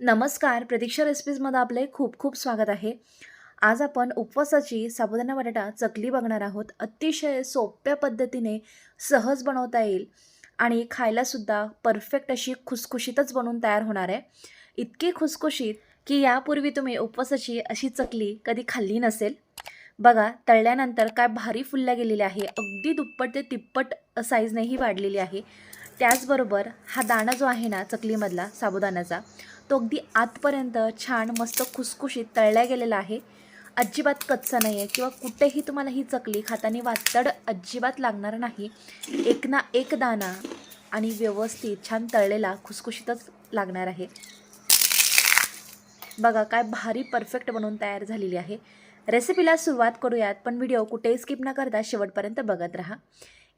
नमस्कार प्रतीक्षा रेसिपीजमध्ये आपले खूप खूप स्वागत आहे. आज आपण उपवासाची साबुदाणा बटाटा चकली बघणार आहोत. अतिशय सोप्या पद्धतीने सहज बनवता येईल आणि खायलासुद्धा परफेक्ट अशी खुसखुशीतच बनवून तयार होणार आहे. इतकी खुसखुशीत की यापूर्वी तुम्ही उपवासाची अशी चकली कधी खाल्ली नसेल. बघा तळल्यानंतर काय भारी फुलल्या गेलेली आहे. अगदी दुप्पट ते तिप्पट साईजनेही वाढलेली आहे. त्याचबरोबर हा दाणा जो आहे ना चकलीमधला साबुदाण्याचा तो अगदी आतपर्यंत छान मस्त खुसखुशीत तळल्या गेलेला आहे. अजिबात कच्चा नाही आहे किंवा कुठेही तुम्हाला ही चकली खाताना वातड अजिबात लागणार नाही. एक ना एक दाना आणि व्यवस्थित छान तळलेला खुसखुशीतच लागणार आहे. बघा काय भारी परफेक्ट बनवून तयार झालेली आहे. रेसिपीला सुरुवात करूयात पण व्हिडिओ कुठेही स्किप न करता शेवटपर्यंत बघत राहा.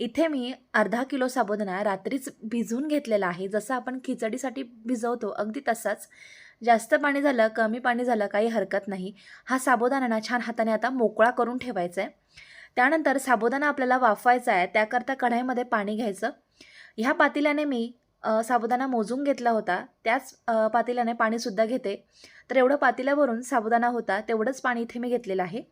इथे मी अर्धा किलो साबुदाणा रात्रीच भिजवून घेतलेला आहे. जसं आपण खिचडीसाठी भिजवतो अगदी तसाच. जास्त पाणी झालं कमी पाणी झालं काही हरकत नाही. हा साबुदाणा छान हाताने आता मोकळा करून ठेवायचा आहे त्यानंतर साबुदाणा आपल्याला वाफवायचा आहे त्याकरता कढाईमध्ये पाणी घ्यायचं. ह्या पातेल्याने मी साबुदाणा मोजून घेतला होता. त्याच पातेल्याने पाणीसुद्धा घेते. तर एवढं पातेल्यावरून साबुदाणा होता तेवढंच पाणी इथे मी घेतलेलं आहे.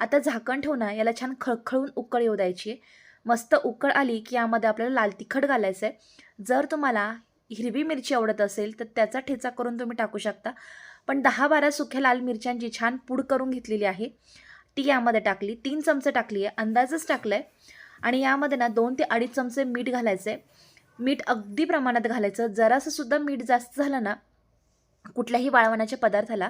आता झाकण ठेवणं याला छान खळखळून उकळ येऊ द्यायची. आहे. मस्त उकळ आली की यामध्ये आपल्याला लाल तिखट घालायचं आहे जर तुम्हाला हिरवी मिरची आवडत असेल तर त्याचा ठेचा करून तुम्ही टाकू शकता. पण दहा बारा सुख्या लाल मिरच्यांची छान पूड करून घेतलेली आहे. ती यामध्ये टाकली. तीन चमचे टाकली आहे. अंदाजच टाकलं आहे आणि यामध्ये ना दोन ते अडीच चमचे मीठ घालायचं आहे मीठ अगदी प्रमाणात घालायचं. जरासंसुद्धा मीठ जास्त झालं ना कुठल्याही वाळवण्याच्या पदार्थाला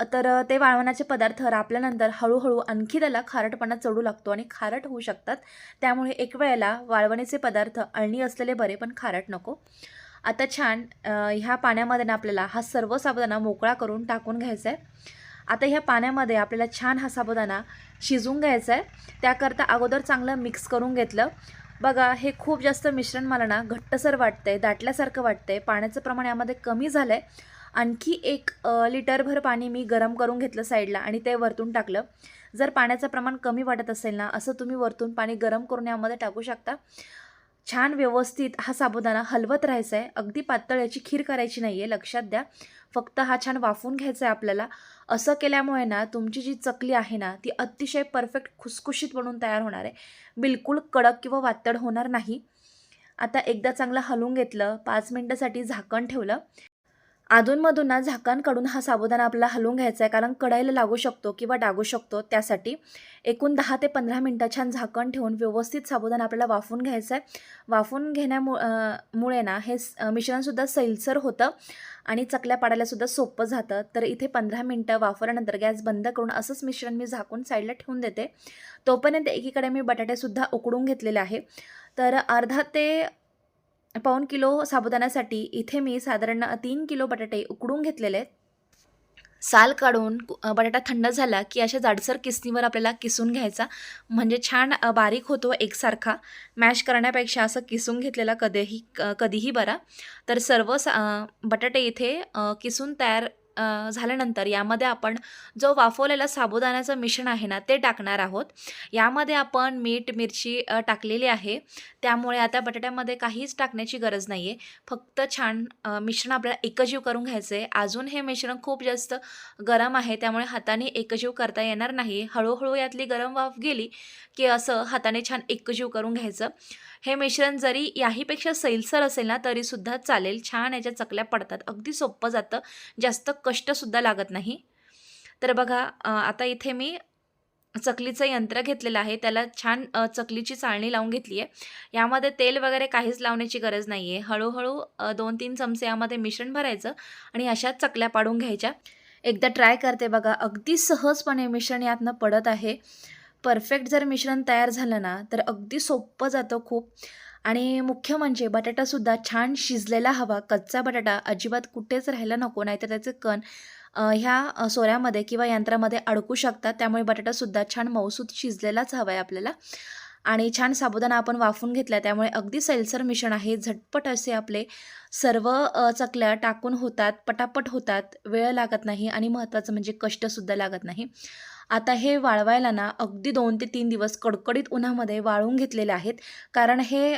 तर ते वाळवण्याचे पदार्थ रापल्यानंतर हळूहळू आणखी त्याला खारटपणा चढू लागतो आणि खारट होऊ शकतात. त्यामुळे एक वेळेला वाळवणीचे पदार्थ अळणी असलेले बरे पण खारट नको. आता छान ह्या पाण्यामध्ये ना आपल्याला हा सर्व साबुदाणा मोकळा करून टाकून घ्यायचा आहे आता ह्या पाण्यामध्ये आपल्याला छान हा साबुदाणा शिजून घ्यायचा आहे त्याकरता अगोदर चांगलं मिक्स करून घेतलं. बघा हे खूप जास्त मिश्रण मला ना घट्टसर वाटतंय दाटल्यासारखं वाटतंय. पाण्याचं प्रमाण यामध्ये कमी झालं आहे आणखी एक लिटरभर पाणी मी गरम करून घेतलं साईडला आणि ते वरतून टाकलं. जर पाण्याचं प्रमाण कमी वाटत असेल ना असं तुम्ही वरतून पाणी गरम करून यामध्ये टाकू शकता. छान व्यवस्थित हा साबुदाणा हलवत राहायचा आहे अगदी पातळ याची खीर करायची नाही आहे लक्षात द्या. फक्त हा छान वाफवून घ्यायचा आहे आपल्याला. असं केल्यामुळे ना तुमची जी चकली आहे ना ती अतिशय परफेक्ट खुसखुशीत बनून तयार होणार आहे. बिलकुल कडक किंवा वातड होणार नाही. आता एकदा चांगलं हलवून घेतलं पाच मिनटासाठी झाकण ठेवलं. अधूनमधून ना झाकांकडून हा साबुदाणा आपला हलवून घ्यायचा आहे. कारण कढाईला लागू शकतो किंवा डागू शकतो. त्यासाठी एकूण दहा ते पंधरा मिनटं छान झाकण ठेवून व्यवस्थित साबुदाणा आपल्याला वाफवून घ्यायचा आहे. वाफवून घेण्यामुळे मुळे ना हे स- मिश्रणसुद्धा सैलसर होतं आणि चकल्या पाडायलासुद्धा सोपं जातं. तर इथे पंधरा मिनटं वाफरल्यानंतर गॅस बंद करून असंच मिश्रण मी झाकून साईडला ठेवून देते. तोपर्यंत एकीकडे मी बटाटेसुद्धा उकडून घेतलेले आहे. तर अर्धा ते पाऊण किलो साबुदाण्यासाठी इथे मी साधारण तीन किलो बटाटे उकडून घेतलेले आहेत. साल काढून बटाटा थंड झाला की अशा जाडसर किसणीवर आपल्याला किसून घ्यायचा. म्हणजे छान बारीक होतो एकसारखा. मॅश करण्यापेक्षा असं किसून घेतलेला कधीही क- कधीही बरा. तर सर्व सा बटाटे इथे किसून तयार झाल्यानंतर यामध्ये आपण जो वाफवलेला साबुदाण्याचं मिश्रण आहे ना ते टाकणार आहोत. यामध्ये आपण मीठ मिरची टाकलेली आहे. त्यामुळे आता बटाट्यामध्ये काहीच टाकण्याची गरज नाही आहे फक्त छान मिश्रण आपल्याला एकजीव करून घ्यायचं आहे अजून हे मिश्रण खूप जास्त गरम आहे त्यामुळे हाताने एकजीव करता येणार नाही. हळूहळू यातली गरम वाफ गेली की असं हाताने छान एकजीव करून घ्यायचं. हे मिश्रण जरी याहीपेक्षा सैलसर असेल ना तरीसुद्धा चालेल. छान याच्या चकल्या पडतात. अगदी सोपं जातं. जास्त कष्टसुद्धा लागत नाही. तर बघा आता इथे मी चकलीचं यंत्र घेतलेलं आहे. त्याला छान चकलीची चाळणी लावून घेतली आहे यामध्ये तेल वगैरे काहीच लावण्याची गरज नाही आहे हळूहळू दोन तीन चमचे यामध्ये मिश्रण भरायचं आणि अशा चकल्या पाडून घ्यायच्या. एकदा ट्राय करते बघा. अगदी सहजपणे मिश्रण यातनं पडत आहे. परफेक्ट जर मिश्रण तयार झालं ना तर अगदी सोपं जातं खूप. आणि मुख्य म्हणजे बटाटासुद्धा छान शिजलेला हवा. कच्चा बटाटा अजिबात कुठेच राहायला नको नाहीतर त्याचे कण ह्या सोऱ्यामध्ये किंवा यंत्रामध्ये अडकू शकतात. त्यामुळे बटाटासुद्धा छान मौसूद शिजलेलाच हवा आहे आपल्याला. आणि छान साबुदाणा आपण वाफून घेतला त्यामुळे अगदी सैलसर मिश्रण आहे. झटपट असे आपले सर्व चकल्या टाकून होतात पटापट होतात. वेळ लागत नाही आणि महत्त्वाचं म्हणजे कष्टसुद्धा लागत नाही. आता हे वाळवायला ना अगदी दोन ते तीन दिवस कडकडीत उन्हामध्ये वाळवून घेतलेले आहेत. कारण हे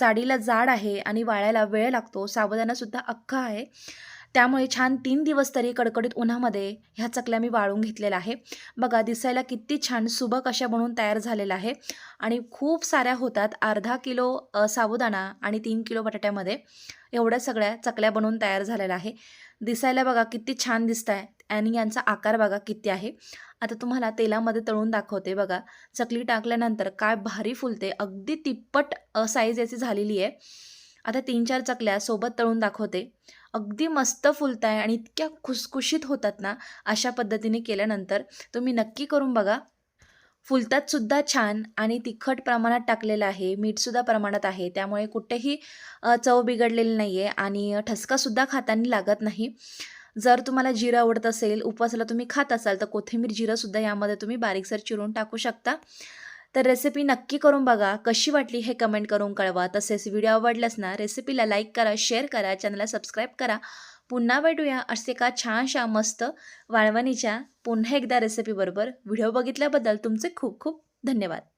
जाडीला जाड आहे आणि वाळायला वेळ लागतो. साबुदाणासुद्धा अख्खा आहे. त्यामुळे छान तीन दिवस तरी कडकडीत उन्हामध्ये ह्या चकल्या मी वाळून घेतलेल्या आहे. बघा दिसायला किती छान सुबक अशा बनवून तयार झालेला आहे. आणि खूप साऱ्या होतात. अर्धा किलो साबुदाणा आणि तीन किलो बटाट्यामध्ये एवढ्या सगळ्या चकल्या बनवून तयार झालेल्या आहे. दिसायला बघा किती छान दिसत आहे आणि यांचा आकार बघा किती आहे. आता तुम्हाला तेलामध्ये तळून दाखवते बघा. चकली टाकल्यानंतर काय भारी फुलते. अगदी तिप्पट साईज याची झालेली आहे. आता तीन चार चकल्या सोबत तळून दाखवते. अगदी मस्त फुलत आहे आणि इतक्या खुसखुशीत होतात ना अशा पद्धतीने केल्यानंतर तुम्ही नक्की करून बघा. फुलतात सुद्धा छान आणि तिखट प्रमाणात टाकलेलं आहे. मीठसुद्धा प्रमाणात आहे. त्यामुळे कुठेही चव बिघडलेली नाही आहे आणि ठसकासुद्धा खाताना लागत नाही. जर तुम्हाला जिरं आवडत असेल उपवासाला तुम्ही खात असाल तर कोथिंबीर जिरंसुद्धा यामध्ये तुम्ही बारीकसर चिरून टाकू शकता. तर रेसिपी नक्की करून बघा. कशी वाटली हे कमेंट करून कळवा. तसेच व्हिडिओ आवडल्यास ना रेसिपीला लाईक करा शेअर करा चॅनलला सबस्क्राईब करा. पुन्हा भेटूया असे का छानशा मस्त वाळवणीच्या पुन्हा एकदा रेसिपीबरोबर व्हिडिओ बघितल्याबद्दल तुमचे खूप खूप धन्यवाद.